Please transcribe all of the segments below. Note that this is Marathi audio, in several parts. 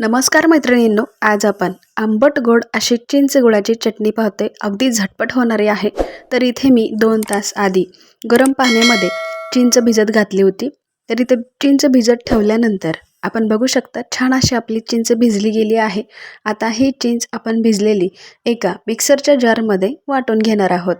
नमस्कार मैत्रिणींनो आज आपण आंबट गोड अशी चिंच गुळाची चटणी पाहते अगदी झटपट होणारी आहे. तर इथे मी दोन तास आधी गरम पाण्यामध्ये चिंच भिजत घातली होती. तर इथे चिंच भिजत ठेवल्यानंतर आपण बघू शकता छान अशी आपली चिंच भिजली गेली आहे. आता ही चिंच आपण भिजलेली एका मिक्सरच्या जारमध्ये वाटून घेणार आहोत.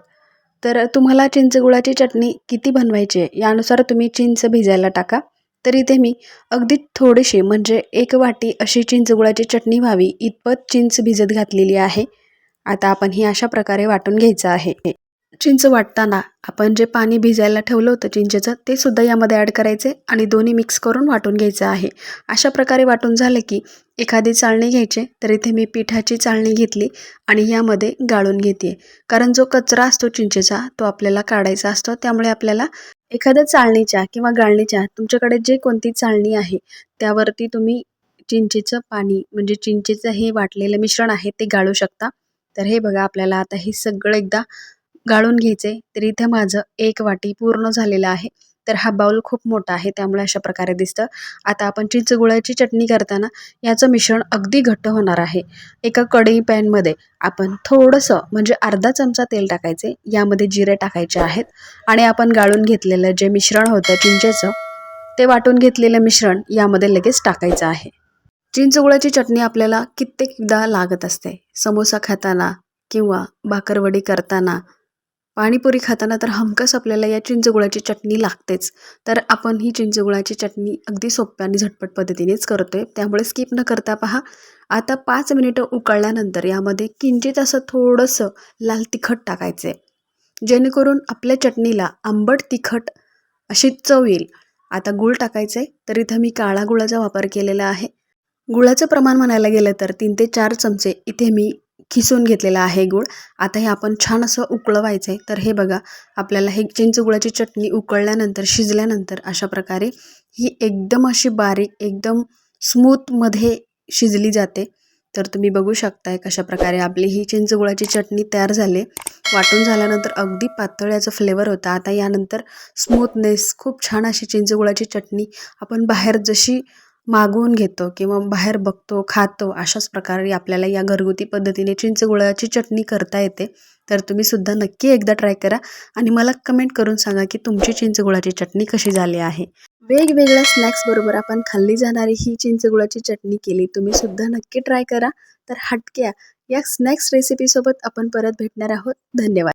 तर तुम्हाला चिंच गुळाची चटणी किती बनवायची आहे यानुसार तुम्ही चिंच भिजायला टाका. तर इथे मी अगदी थोडीशी म्हणजे एक वाटी अशी चिंचगुळाची चटणी व्हावी इतपत चिंच भिजत घातलेली आहे. आता आपण ही अशा प्रकारे वाटून घ्यायचं आहे. चिंच वाटताना आपण जे पाणी भिजायला ठेवलं होतं चिंचेचं ते सुद्धा यामध्ये ॲड करायचे आणि दोन्ही मिक्स करून वाटून घ्यायचं आहे. अशा प्रकारे वाटून झालं की एखादी चाळणी घ्यायची तर इथे मी पिठाची चाळणी घेतली आणि यामध्ये गाळून घेते कारण जो कचरा असतो चिंचेचा तो आपल्याला काढायचा असतो त्यामुळे आपल्याला एखाद्या चाळणीच्या किंवा गाळणीच्या तुमच्याकडे जे कोणती चाळणी आहे त्यावरती तुम्ही चिंचेचं पाणी म्हणजे चिंचेचं हे वाटलेलं मिश्रण आहे ते गाळू शकता. तर हे बघा आपल्याला आता हे सगळं एकदा गाळून घ्यायचे. तर इथे माझं एक वाटी पूर्ण झालेलं आहे. तर हा बाउल खूप मोठा आहे त्यामुळे अशा प्रकारे दिसतं. आता आपण चिंचगुळाची चटणी करताना याचं मिश्रण अगदी घट्ट होणार आहे. एका कढई पॅनमध्ये आपण थोडंसं म्हणजे अर्धा चमचा तेल टाकायचे यामध्ये जिरे टाकायचे आहेत. आणि आपण गाळून घेतलेलं जे मिश्रण होतं चिंचेचं ते वाटून घेतलेलं मिश्रण यामध्ये लगेच टाकायचं आहे. चिंचगुळाची चटणी आपल्याला कित्येकदा लागत असते. समोसा खाताना किंवा भाकरवडी करताना पाणीपुरी खाताना तर हमकस आपल्याला या चिंचगुळाची चटणी लागतेच. तर आपण ही चिंचगुळाची चटणी अगदी सोप्या आणि झटपट पद्धतीनेच करतो आहे त्यामुळे स्किप न करता पहा. आता पाच मिनिटं उकळल्यानंतर यामध्ये किंचित असं थोडंसं लाल तिखट टाकायचं आहे जेणेकरून आपल्या चटणीला आंबट तिखट अशी चव येईल. आता गूळ टाकायचं आहे तर इथं मी काळा गुळाचा वापर केलेला आहे. गुळाचं प्रमाण म्हणायला गेलं तर तीन ते चार चमचे इथे मी खिसून घेतलेला आहे गूळ. आता हे आपण छान असं उकळवायचं आहे तर हे बघा आपल्याला हे चिंचगुळाची चटणी उकळल्यानंतर शिजल्यानंतर अशा प्रकारे ही एकदम अशी बारीक एकदम स्मूथमध्ये शिजली जाते. तर तुम्ही बघू शकताय कशा प्रकारे आपली ही चिंचगुळाची चटणी तयार झाली. वाटून झाल्यानंतर अगदी पातळ्याचा फ्लेवर होता. आता यानंतर स्मूथनेस खूप छान अशी चिंचगुळाची चटणी आपण बाहेर जशी मागवून घेतो किंवा बाहेर बघतो खातो अशाच प्रकारे आपल्याला या घरगुती पद्धतीने चिंच गुळाची चटणी करता येते. तर तुम्ही सुद्धा नक्की एकदा ट्राय करा आणि मला कमेंट करून सांगा की तुमची चिंचगुळाची चटणी कशी झाली आहे. वेगवेगळ्या स्नॅक्सबरोबर आपण खाल्ली जाणारी ही चिंचगुळाची चटणी केली तुम्ही सुद्धा नक्की ट्राय करा. तर हटक्या या स्नॅक्स रेसिपीसोबत आपण परत भेटणार आहोत. धन्यवाद.